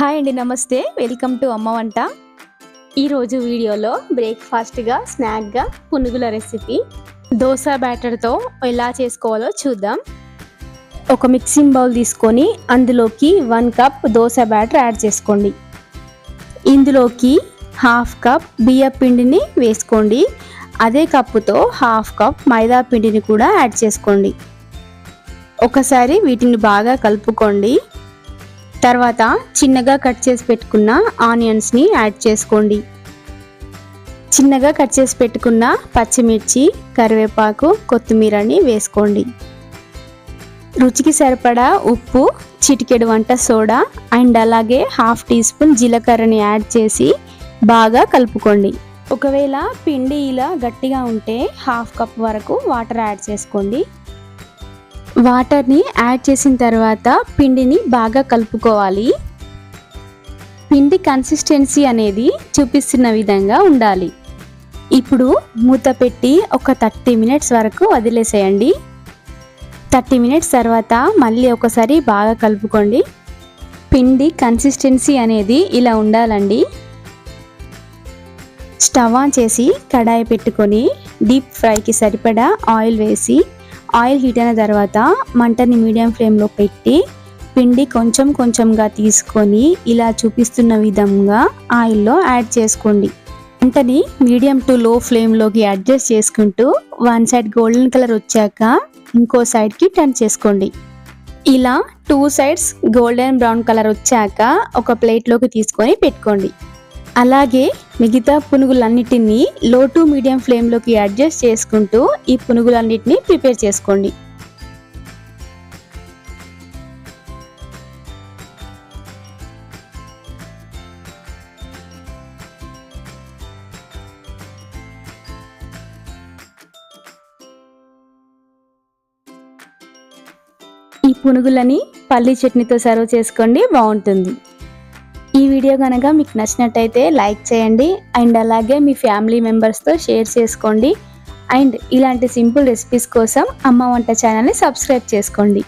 Hi అండి నమస్తే. Welcome to అమ్మ వంట. ఈరోజు వీడియోలో బ్రేక్ఫాస్ట్గా స్నాక్గా పునుగుల రెసిపీ. దోశ బ్యాటర్తో ఎలా చేసుకోవాలో చూద్దాం. ఒక మిక్సింగ్ బౌల్ తీసుకొని అందులోకి one cup dosa batter add చేసుకోండి. ఇందులోకి హాఫ్ కప్ బియ్య పిండిని వేసుకోండి. అదే కప్పుతో హాఫ్ కప్ మైదా పిండిని కూడా యాడ్ చేసుకోండి. ఒకసారి వీటిని బాగా కలుపుకోండి. తర్వాత చిన్నగా కట్ చేసి పెట్టుకున్న ఆనియన్స్ని యాడ్ చేసుకోండి. చిన్నగా కట్ చేసి పెట్టుకున్న పచ్చిమిర్చి కరివేపాకు కొత్తిమీరని వేసుకోండి. రుచికి సరిపడా ఉప్పు చిటికెడు వంట సోడా అండ్ అలాగే హాఫ్ టీ స్పూన్ జీలకర్రని యాడ్ చేసి బాగా కలుపుకోండి. ఒకవేళ పిండి ఇలా గట్టిగా ఉంటే హాఫ్ కప్ వరకు వాటర్ యాడ్ చేసుకోండి. వాటర్ని యాడ్ చేసిన తర్వాత పిండిని బాగా కలుపుకోవాలి. పిండి కన్సిస్టెన్సీ అనేది చూపిస్తున్న విధంగా ఉండాలి. ఇప్పుడు మూత పెట్టి ఒక థర్టీ మినిట్స్ వరకు వదిలేసేయండి. థర్టీ మినిట్స్ తర్వాత మళ్ళీ ఒకసారి బాగా కలుపుకోండి. పిండి కన్సిస్టెన్సీ అనేది ఇలా ఉండాలండి. స్టవ్ ఆన్ చేసి కడాయి పెట్టుకొని డీప్ ఫ్రైకి సరిపడా ఆయిల్ వేసి ఆయిల్ హీట్ అయిన తర్వాత మంటని మీడియం ఫ్లేమ్లో పెట్టి పిండి కొంచెం కొంచెంగా తీసుకొని ఇలా చూపిస్తున్న విధంగా ఆయిల్లో యాడ్ చేసుకోండి. మంటని మీడియం టు లో ఫ్లేమ్లోకి అడ్జస్ట్ చేసుకుంటూ వన్ సైడ్ గోల్డెన్ కలర్ వచ్చాక ఇంకో సైడ్కి టర్న్ చేసుకోండి. ఇలా two sides golden brown colour వచ్చాక ఒక ప్లేట్లోకి తీసుకొని పెట్టుకోండి. అలాగే మిగతా పునుగులన్నిటినీ లో టు మీడియం ఫ్లేమ్లోకి అడ్జస్ట్ చేసుకుంటూ ఈ పునుగులన్నిటిని ప్రిపేర్ చేసుకోండి. ఈ పునుగులని పల్లీ చట్నీతో సర్వ్ చేసుకోండి బాగుంటుంది. ఈ వీడియో కనుక మీకు నచ్చినట్టయితే లైక్ చేయండి అండ్ అలాగే మీ ఫ్యామిలీ మెంబర్స్తో షేర్ చేసుకోండి అండ్ ఇలాంటి సింపుల్ రెసిపీస్ కోసం అమ్మ వంట ఛానల్ని సబ్స్క్రైబ్ చేసుకోండి.